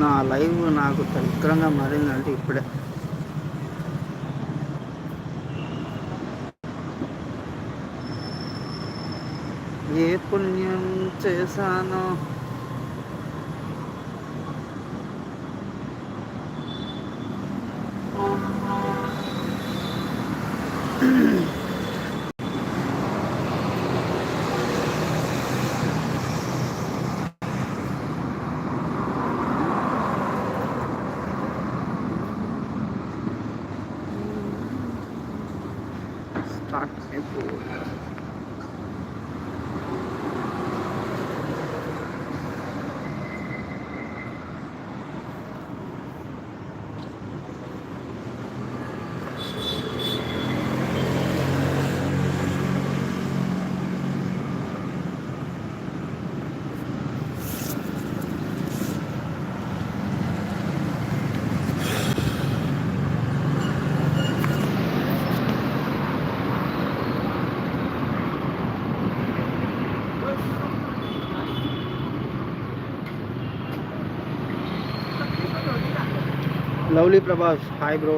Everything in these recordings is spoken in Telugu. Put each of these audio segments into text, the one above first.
నా లైవ్ నాకు దరిద్రంగా మారిందంటే ఇప్పుడే. ఏ పుణ్యం చేశానో స్టార్ట్ అయిపోయింది lovely Prabhas hi bro.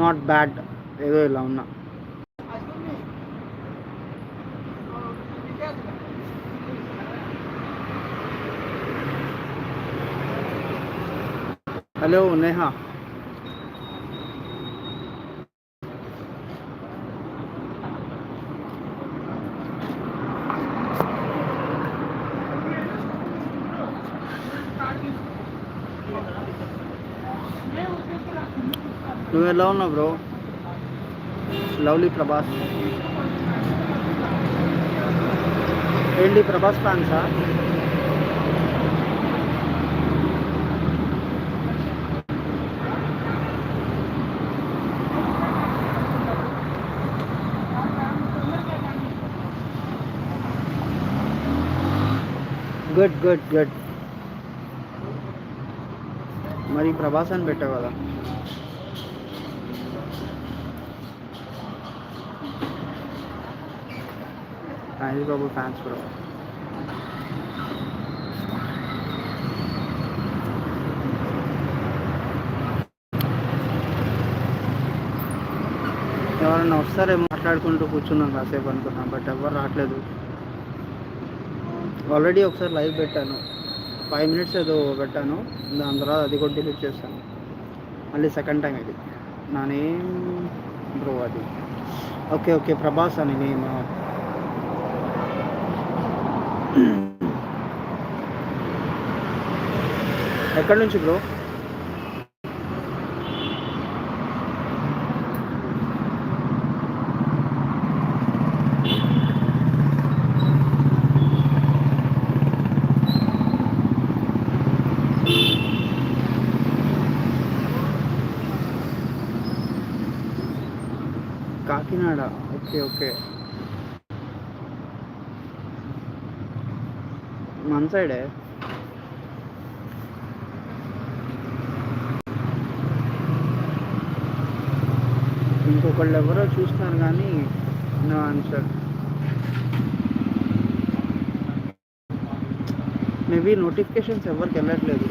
Not bad ఏదో ఇలా ఉన్నా. హలో నేహా నువ్వు ఎలా ఉన్నావు బ్రో లవ్లీ ప్రభాస్ ఏంటి ప్రభాస్ ఫ్యాన్సా గుడ్ గుడ్ గుడ్. మరి ప్రభాస్ అని పెట్టావు కదా. మహేష్ బాబు ఫ్యాన్స్ బ్రో ఎవరన్నా వస్తారేమో మాట్లాడుకుంటూ కూర్చున్నాం కాసేపు అనుకున్నాం బట్ ఎవరు రావట్లేదు. ఆల్రెడీ ఒకసారి లైవ్ పెట్టాను. ఫైవ్ మినిట్స్ ఏదో పెట్టాను. దాని తర్వాత అది కూడా డిలీట్ చేస్తాను మళ్ళీ సెకండ్ టైం ఇది. నా నేమ్ బ్రో అది. ఓకే ఓకే ప్రభాస్ అని నేమ్. ఎక్కడి నుంచి బ్రో? కాకినాడ. Okay okay. మన సైడే? ఇంకొకళ్ళు ఎవరో చూస్తున్నారు కానీ నో ఆన్సర్. మేబీ నోటిఫికేషన్స్ ఎవరికి వెళ్ళట్లేదు.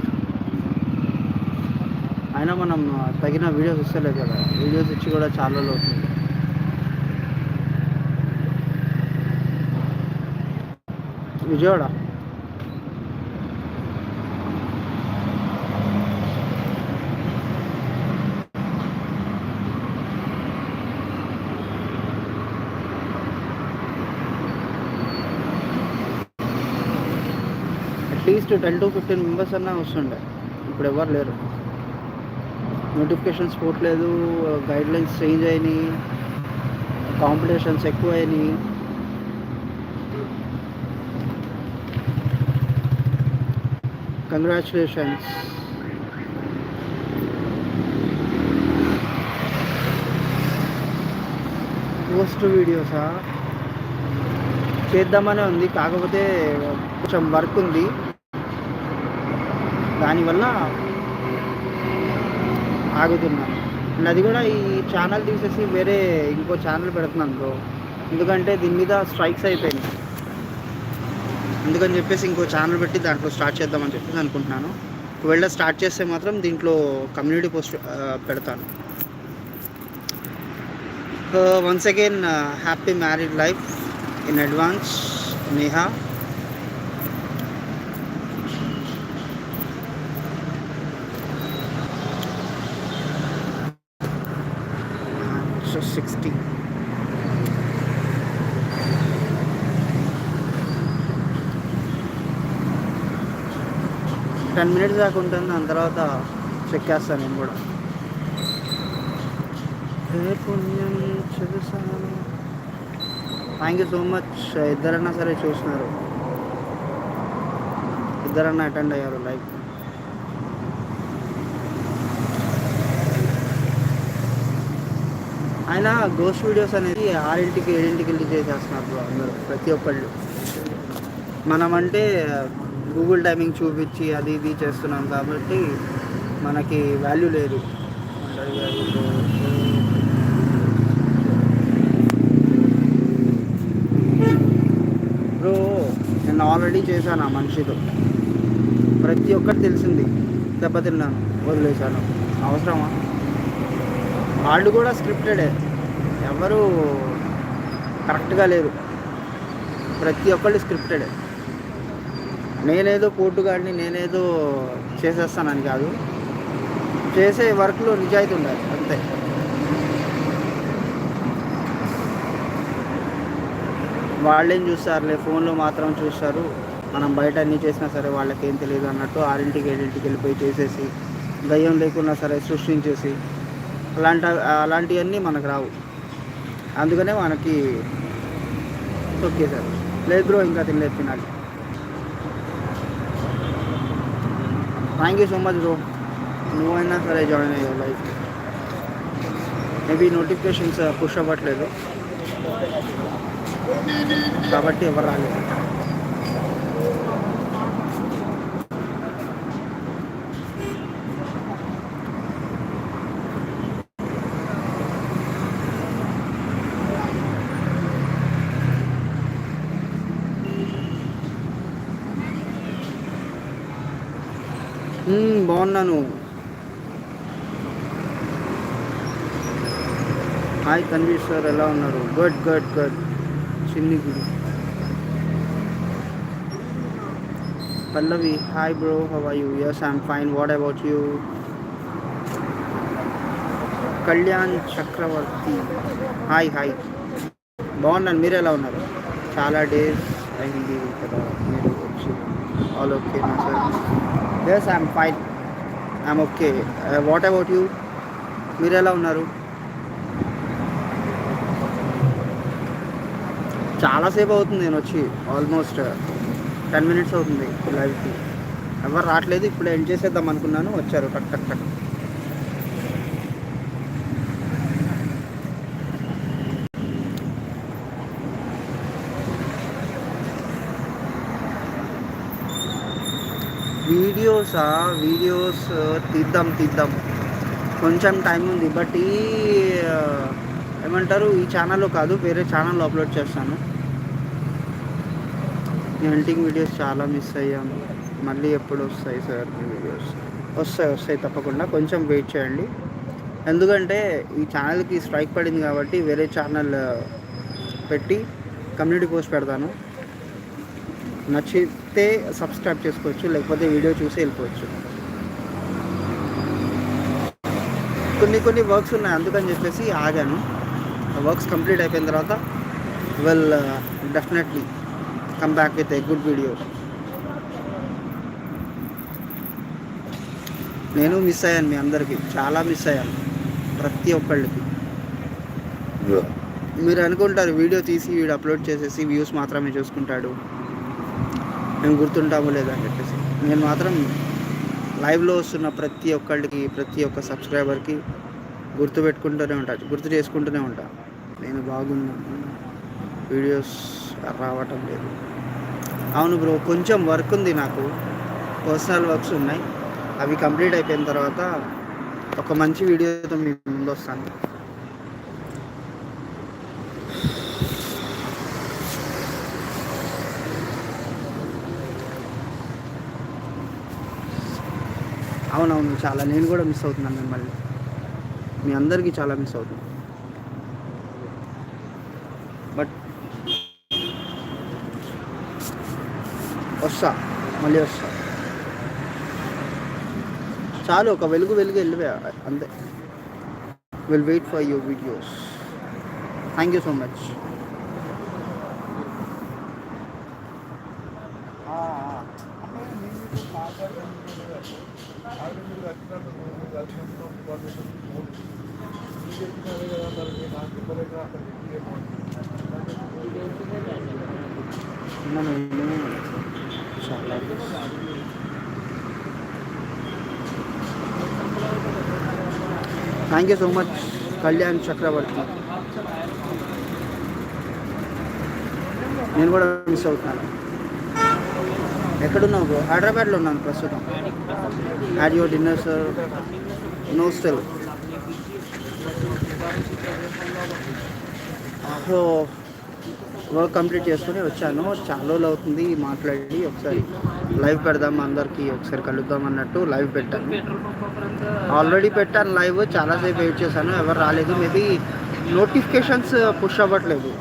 అయినా మనం తగిన వీడియోస్ ఇస్తలేదు కదా. వీడియోస్ ఇచ్చి కూడా చాలా అవుతుంది Vijayawada. At least ten to fifteen members అన్నా వస్తుండే. ఇప్పుడు ఎవరు లేరు. నోటిఫికేషన్స్ పోవట్లేదు గైడ్ లైన్స్ చేంజ్ అయినాయి కాంపిటీషన్స్ ఎక్కువ అయినాయి కంగ్రాచులేషన్స్ పోస్ట్ వీడియోసా చేద్దామనే ఉంది కాకపోతే కొంచెం వర్క్ ఉంది. దానివల్ల ఆగుతున్నాను. అండ్ అది కూడా ఈ ఛానల్ తీసేసి వేరే ఇంకో ఛానల్ పెడుతున్నాను బ్రో ఎందుకంటే దీని మీద స్ట్రైక్స్ అయిపోయింది అందుకని చెప్పేసి ఇంకో ఛానల్ పెట్టి దాంట్లో స్టార్ట్ చేద్దామని చెప్పేసి అనుకుంటున్నాను. ఒకవేళ స్టార్ట్ చేస్తే మాత్రం దీంట్లో కమ్యూనిటీ పోస్ట్ పెడతాను. Once again happy married life in advance Neha so sixty ten minutes దాకా ఉంటుంది దాని తర్వాత చెక్ చేస్తాను నేను కూడా. ఏ పుణ్యం థ్యాంక్ యూ సో మచ్ ఇద్దరన్నా సరే చూసినారు. ఇద్దరన్నా అటెండ్ అయ్యారు లైక్ ఆయన గోస్ట్ వీడియోస్ అనేది ఆరింటికి ఏడింటికి వెళ్ళి చేసేస్తున్నారు అందరూ ప్రతి ఒక్కళ్ళు. మనం అంటే గూగుల్ టైమింగ్ చూపించి అది ఇది చేస్తున్నాం కాబట్టి మనకి వాల్యూ లేదు. బ్రో నేను ఆల్రెడీ చేశాను ఆ మనిషితో? ప్రతి ఒక్కటి తెలిసింది. దెబ్బతిన్నాను వదిలేశాను. అవసరమా? వాళ్ళు కూడా స్క్రిప్టెడే. ఎవరు కరెక్ట్గా లేరు. ప్రతి ఒక్కళ్ళు స్క్రిప్టెడే. నేనేదో పోర్టుగాడిని నేనేదో చేసేస్తానని కాదు. చేసే వర్క్లో నిజాయితీ ఉండాలి అంతే. వాళ్ళేం చూస్తారులే ఫోన్లో మాత్రం చూస్తారు. మనం బయట అన్నీ చేసినా సరే వాళ్ళకేం తెలియదు అన్నట్టు ఆరింటికి ఏడింటికి వెళ్ళిపోయి చేసేసి దయ్యం లేకున్నా సరే సృష్టించేసి అలాంటి అలాంటివన్నీ మనకు రావు. అందుకనే మనకి ఓకే సార్ లేదు బ్రో ఇంకా తినలేదు తినాలి. Thank you so much bro నువ్వైనా సరే జాయిన్ అయ్యావు లైఫ్ మేబీ నోటిఫికేషన్స్ పుష్ అవ్వట్లేదు కాబట్టి ఎవరు రాలేదు మ్మ్, హాయ్ కన్వీర్ సార్ ఎలా ఉన్నారు? Good good good. చిన్ని గుడి. Pallavi hi bro how are you yes I'm fine what about you Kalyan Chakravarthy. Hi hi. బాగున్నాను. మీరు ఎలా ఉన్నారు? చాలా డేస్ అయింది కదా మీరు వచ్చి. ఆల్ ఓకేనా sir yes I'm fine I'm okay what about you మీరు ఎలా ఉన్నారు? చాలాసేపు అవుతుంది నేను వచ్చి ఆల్మోస్ట్ టెన్ మినిట్స్ అవుతుంది లైవ్కి ఎవరు రావట్లేదు ఇప్పుడు ఎండ్ చేసేద్దాం అనుకున్నాను వచ్చారు టక్ టక్ టక్. వీడియోసా వీడియోస్ తీద్దాం తీద్దాం. కొంచెం టైం ఉంది బట్ ఈ ఏమంటారు ఈ ఛానల్లో కాదు వేరే ఛానల్లో అప్లోడ్ చేస్తాను. హంటింగ్ వీడియోస్ చాలా మిస్ అయ్యాను మళ్ళీ ఎప్పుడు వస్తాయి సార్ వీడియోస్ వస్తాయి వస్తాయి తప్పకుండా. కొంచెం వెయిట్ చేయండి. ఎందుకంటే ఈ ఛానల్కి స్ట్రైక్ పడింది కాబట్టి వేరే ఛానల్ పెట్టి కమ్యూనిటీ పోస్ట్ పెడతాను. నచ్చితే సబ్స్క్రైబ్ చేసుకోవచ్చు లేకపోతే వీడియో చూసి వెళ్ళిపోవచ్చు. కొన్ని కొన్ని వర్క్స్ ఉన్నాయి అందుకని చెప్పేసి ఆగాను. వర్క్స్ కంప్లీట్ అయిపోయిన తర్వాత well definitely come back with a good video నేను మిస్ అయ్యాను మీ అందరికీ చాలా మిస్ అయ్యాను ప్రతి ఒక్కళ్ళకి. మీరు అనుకుంటారు వీడియో తీసి వీడు అప్లోడ్ చేసేసి వ్యూస్ మాత్రమే చూసుకుంటాడు. మేము గుర్తుంటామో లేదా అని చెప్పేసి. నేను మాత్రం లైవ్లో వస్తున్న ప్రతి ఒక్కళ్ళకి ప్రతి ఒక్క సబ్స్క్రైబర్కి గుర్తు పెట్టుకుంటూనే ఉంటా గుర్తు చేసుకుంటూనే ఉంటా. నేను బాగున్నాను వీడియోస్ రావటం లేదు. అవును బ్రో కొంచెం వర్క్ ఉంది నాకు. పర్సనల్ వర్క్స్ ఉన్నాయి. అవి కంప్లీట్ అయిపోయిన తర్వాత ఒక మంచి వీడియోతో మీ ముందు వస్తాను. అవునవును చాలా. నేను కూడా మిస్ అవుతున్నాను మిమ్మల్ని. మీ అందరికీ చాలా మిస్ అవుతుంది బట్ వస్తా. మళ్ళీ వస్తా. చాలు ఒక వెలుగు వెలుగు వెళ్ళిపోయా అంతే. Will wait for your videos thank you so much నేను చాలా thank you so much Kalyan Chakravarthy నేను కూడా మిస్ అవుతున్నాను ఎక్కడున్నావు బ్రో? హైదరాబాద్లో ఉన్నాను ప్రస్తుతం. Had your dinner sir no still so work complete చేసుకుని వచ్చాను. చాలా రోజులు అవుతుంది మాట్లాడి ఒకసారి లైవ్ పెడదాం అందరికీ ఒకసారి కలుద్దాం అన్నట్టు లైవ్ పెట్టాను. ఆల్రెడీ పెట్టాను లైవ్ చాలాసేపు వెయిట్ చేశాను ఎవరు రాలేదు. మేబీ నోటిఫికేషన్స్ పుష్ అవ్వట్లేదు.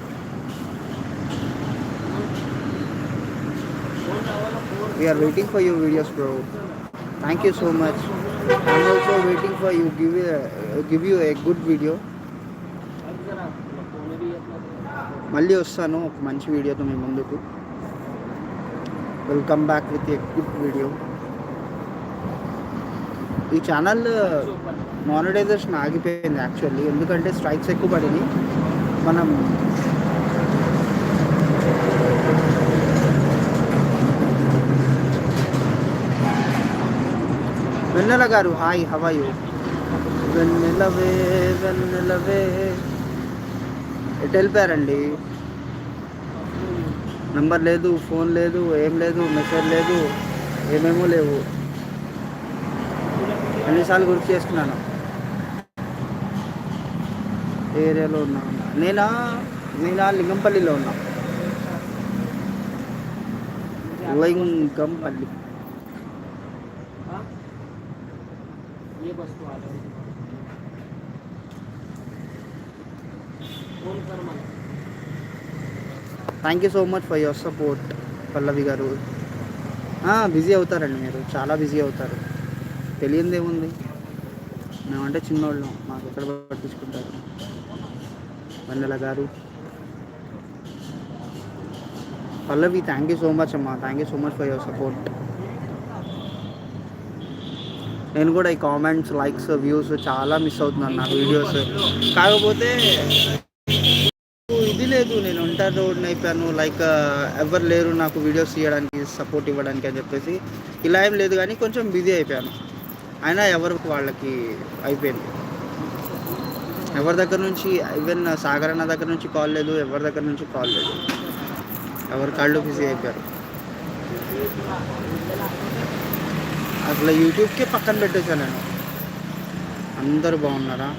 We're waiting for you videos bro thank you so much I'm also waiting for you give give you a good video మళ్ళీ వస్తాను. ఒక మంచి వీడియోతో మీ ముందుకు. Welcome back with a good video ఈ ఛానల్ మానిటైజేషన్ ఆగిపోయింది యాక్చువల్లీ ఎందుకంటే స్ట్రైక్స్ ఎక్కువ పడినాయి. మనం వెన్నెల గారు హాయ్ హవాయు వెన్నెలవే వెన్నెలవే. ఎటు వెళ్ళిపోయారండి నెంబర్ లేదు ఫోన్ లేదు ఏం లేదు మెసేజ్ లేదు ఏమేమో లేవు. ఎన్నిసార్లు గుర్తు చేసుకున్నాను ఏ ఏరియాలో ఉన్నా. నేనా? నేనా? లింగంపల్లిలో ఉన్నా. Lingampally. Thank you so much for your support Pallavi garu. Busy అవుతారండి మీరు. చాలా బిజీ అవుతారు. తెలియంది ఏముంది? మేమంటే చిన్నోళ్ళం. మాకు ఎక్కడ పట్టించుకుంటారు? వందల గారు. Pallavi thank you so much అమ్మా. Thank you so much for your support నేను కూడా ఈ కామెంట్స్ లైక్స్ వ్యూస్ చాలా మిస్ అవుతున్నాను నా వీడియోస్ కాకపోతే చెప్పాను లైక్ uh, ఎవరు లేరు నాకు వీడియోస్ తీయడానికి సపోర్ట్ ఇవ్వడానికి అని చెప్పేసి. ఇలా ఏం లేదు కానీ కొంచెం బిజీ అయిపోయాను. అయినా ఎవరికి వాళ్ళకి అయిపోయింది. ఎవరి దగ్గర నుంచి ఈవెన్ సాగర్ అన్న దగ్గర నుంచి కాల్ లేదు ఎవరి దగ్గర నుంచి కాల్ లేదు. ఎవరి కాళ్ళు బిజీ అయిపోయారు. అసలు యూట్యూబ్కే పక్కన పెట్టేశాను నేను. అందరు బాగున్నారా?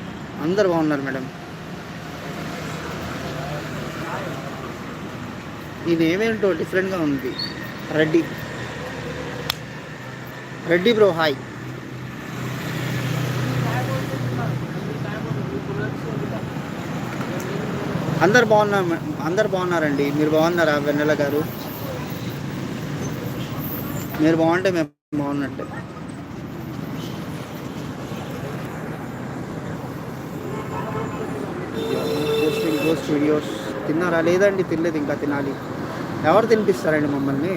అందరు బాగున్నారు మేడం. ఈ నేమ్ ఏంటో డిఫరెంట్గా ఉంది. రెడ్డి రెడ్డి బ్రో హాయ్ అందరు బాగున్నారు అందరు బాగున్నారండి. మీరు బాగున్నారా వెన్నెల గారు? మీరు బాగుంటే మేము బాగున్నట్టే. పోస్టింగ్ పోస్ట్ వీడియోస్ తిన్నారా? లేదండి తినలేదు ఇంకా తినాలి. ఎవరు తినిపిస్తారండి మమ్మల్ని?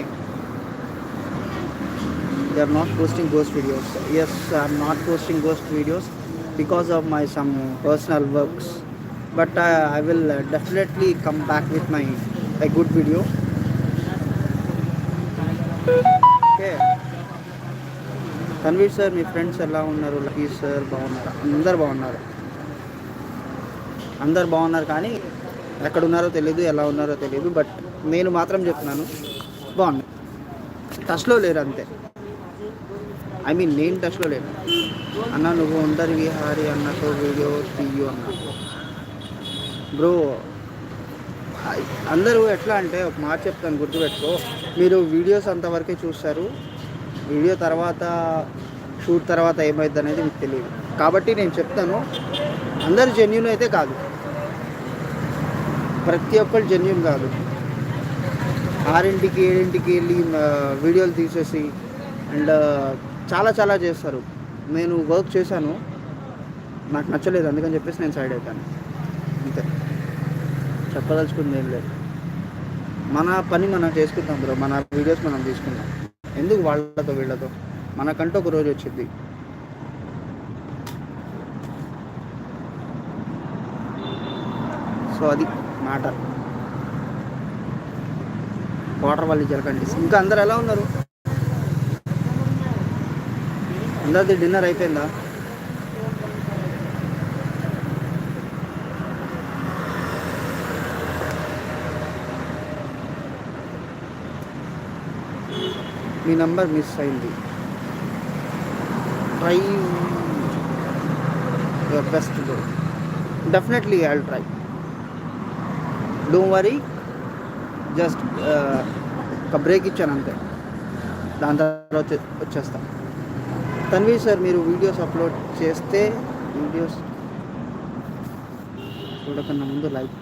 They are not posting ghost videos as I'm not posting ghost videos because of my some personal works but I will definitely come back with my I good video okay Tanveer sir me friends ఎలా ఉన్నారు? లక్కీ సార్ బాగున్నారు? అందరు బాగున్నారు. అందరు బాగున్నారు కానీ ఎక్కడ ఉన్నారో తెలియదు ఎలా ఉన్నారో తెలియదు బట్ నేను మాత్రం చెప్తున్నాను. బాగుంది. టచ్లో లేరు అంతే. ఐ మీన్ నేను టచ్లో లేను. అన్న నువ్వు ఉండరు విహారి అన్నతో వీడియో తీయు అన్న. బ్రో అందరూ ఎట్లా అంటే ఒక మాట చెప్తాను గుర్తుపెట్టుకో. మీరు వీడియోస్ అంతవరకే చూస్తారు. వీడియో తర్వాత షూట్ తర్వాత ఏమైంది అనేది మీకు తెలియదు. కాబట్టి నేను చెప్తాను అందరు జెన్యున్ అయితే కాదు. ప్రతి ఒక్కరు జెన్యున్ కాదు. ఆరింటికి ఏడింటికి వెళ్ళి వీడియోలు తీసేసి అండ్ చాలా చాలా చేస్తారు. నేను వర్క్ చేశాను. నాకు నచ్చలేదు అందుకని చెప్పేసి నేను సైడ్ అవుతాను. అంతే. చెప్పదలుచుకుంది ఏం లేదు. మన పని మనం చేసుకుంటాం బ్రో. మన వీడియోస్ మనం తీసుకుందాం ఎందుకు వాళ్ళతో వీళ్ళతో? మనకంటూ ఒక రోజు వచ్చింది సో అది మాట వాటర్ వాళ్ళు జరగండి. ఇంకా అందరు ఎలా ఉన్నారు? అందరిది డిన్నర్ అయిపోయిందా? మీ నంబర్ మిస్ అయింది. Try. Your best definitely I try. Don't worry. Just ఒక బ్రేక్ ఇచ్చాను అంతే. దాని తర్వాత వచ్చే- వచ్చేస్తా. తన్వి సార్ మీరు వీడియోస్ అప్లోడ్ చేస్తే వీడియోస్ చూడకన్నా ముందు like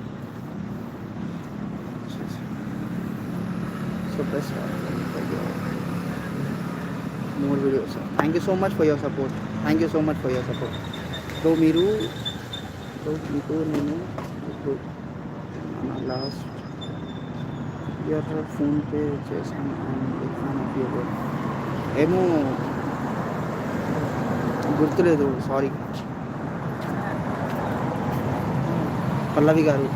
so plus more videos thank you so much for your support thank you so much for your support so మీరు సో మీకు నేను ఇప్పుడు లాస్ట్ ఇయర్ ఫోన్పే చేశాను అండ్ ఫ్యాన్ ఆఫ్ యూర్ ఏమో గుర్తులేదు సారీ. పల్లవి గారు.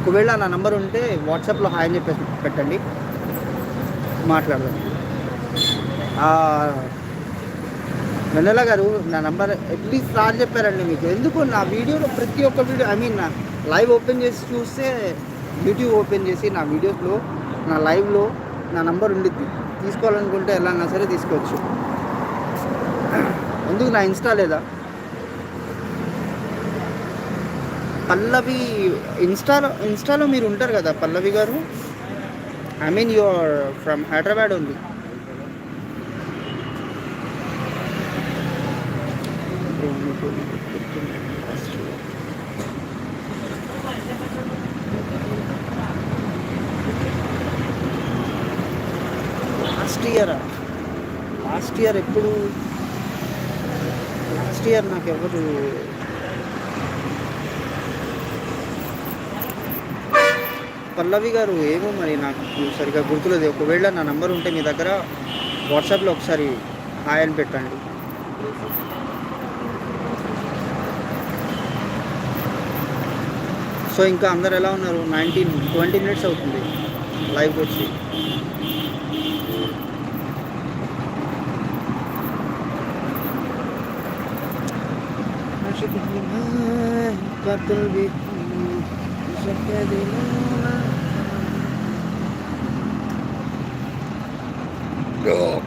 ఒకవేళ నా నంబర్ ఉంటే వాట్సాప్లో హాయ్ అని చెప్పేసి పెట్టండి. మాట్లాడదాం. వెన్నెల గారు నా నంబర్ ఎట్లీస్ట్ సార్ చెప్పారండి మీకు. ఎందుకు నా వీడియోలో ప్రతి ఒక్క వీడియో ఐ మీన్ నా లైవ్ ఓపెన్ చేసి చూస్తే యూట్యూబ్ ఓపెన్ చేసి నా వీడియోస్లో నా లైవ్లో నా నంబర్ ఉండిద్ది. తీసుకోవాలనుకుంటే ఎలా అన్నా సరే తీసుకోవచ్చు. ఎందుకు నా ఇన్స్టా లేదా? పల్లవి ఇన్స్టాలో ఇన్స్టాలో మీరు ఉంటారు కదా Pallavi garu? I mean your from Hyderabad ఉంది లాస్ట్ ఇయర్? లాస్ట్ ఇయర్ ఎప్పుడు? లాస్ట్ ఇయర్ నాకు ఎవరు? పల్లవి గారు ఏమో మరి నాకు సరిగా గుర్తులేదు. ఒకవేళ నా నంబర్ ఉంటే మీ దగ్గర వాట్సాప్లో ఒకసారి హాయ్ అని పెట్టండి. సో ఇంకా అందరు ఎలా ఉన్నారు? నైన్టీన్ ట్వంటీ మినిట్స్ అవుతుంది. లైవ్ వచ్చి. Oh.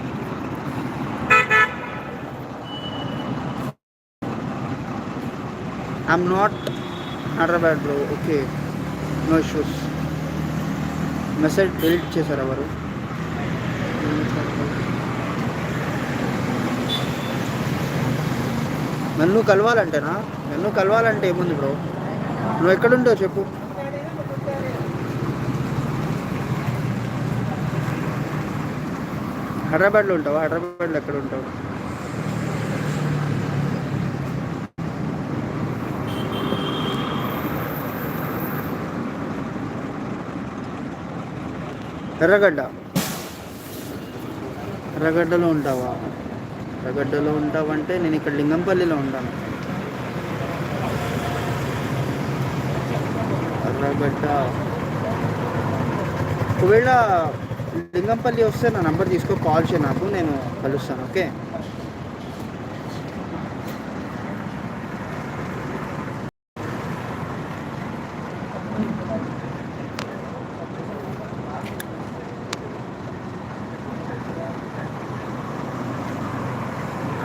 I'm not Hyderabad bro okay no issues message delete చేశారు ఎవరు? నన్ను కలవాలంటేనా? నన్ను కలవాలంటే ఏముంది బ్రో? నువ్వు ఎక్కడుంటావు చెప్పు. హైదరాబాద్లో ఉంటావా? హైదరాబాద్లో ఎక్కడ ఉంటావు? ఎర్రగడ్డ. ఎర్రగడ్డలో ఉంటావా? ఎర్రగడ్డలో ఉంటావంటే నేను ఇక్కడ లింగంపల్లిలో ఉంటాను. ఎర్రగడ్డ ఒకవేళ లింగంపల్లి వస్తే నా నంబర్ తీసుకో కాల్ చేయ నాకు నేను కలుస్తాను ఓకే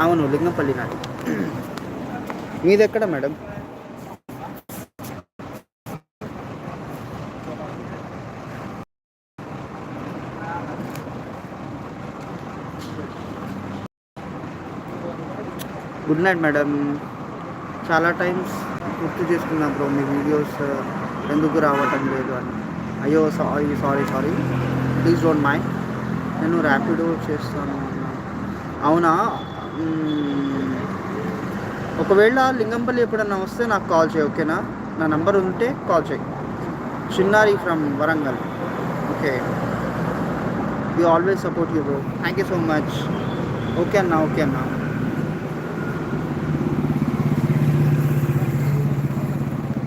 అవును లింగంపల్లి నాది మీది ఎక్కడ మేడం? Good night madam. చాలా టైమ్స్ గుర్తు చేసుకున్నా బ్రో మీ వీడియోస్ ఎందుకు రావటం లేదు అని. అయ్యో sorry sorry sorry. Please don't mind నేను ర్యాపిడో చేస్తాను. అవునా? ఒకవేళ లింగంపల్లి ఎప్పుడన్నా వస్తే నాకు కాల్ చేయి ఓకేనా? నా నంబర్ ఉంటే కాల్ చేయి. Chinnari from Warangal. Okay. You always support you bro thank you so much okay అన్నా ఓకే అన్నా.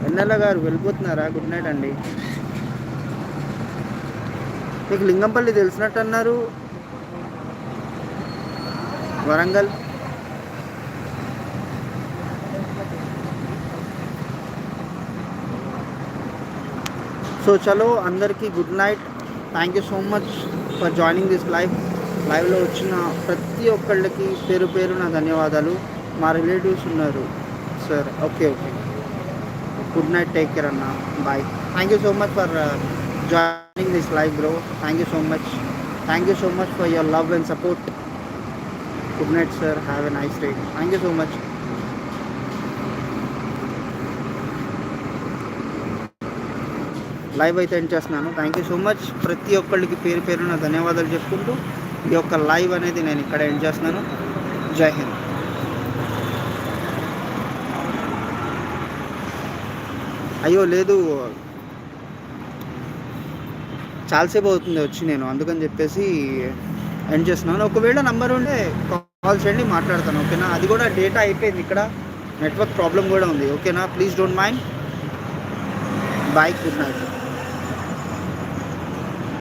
ఎన్నెల గారు వెళ్ళిపోతున్నారా? గుడ్ నైట్ అండి. మీకు లింగంపల్లి తెలిసినట్టు అన్నారు. వరంగల్. సో చలో అందరికీ good night. Thank you so much for joining this live లైవ్లో వచ్చిన ప్రతి ఒక్కళ్ళకి పేరు పేరు నా ధన్యవాదాలు. మా రిలేటివ్స్ ఉన్నారు. Sir okay okay good night take care అన్న. Bye thank you so much for joining this live bro thank you so much thank you so much for your love and support good night sir have a nice day thank you so much live అయితే ఎండ్ చేస్తున్నాను. థ్యాంక్ యూ సో మచ్ ప్రతి ఒక్కళ్ళకి పేరు పేరున ధన్యవాదాలు చెప్పుకుంటూ ఈ యొక్క లైవ్ అనేది నేను ఇక్కడ ఎండ్ చేస్తున్నాను. జై హింద్. అయ్యో లేదు. చాలాసేపు అవుతుంది వచ్చి నేను అందుకని చెప్పేసి ఎండ్ చేస్తున్నాను. ఒకవేళ నంబర్ ఉండే కాల్ చేయండి మాట్లాడతాను ఓకేనా? అది కూడా డేటా అయిపోయింది ఇక్కడ. నెట్వర్క్ ప్రాబ్లం కూడా ఉంది ఓకేనా? Please don't mind bye good night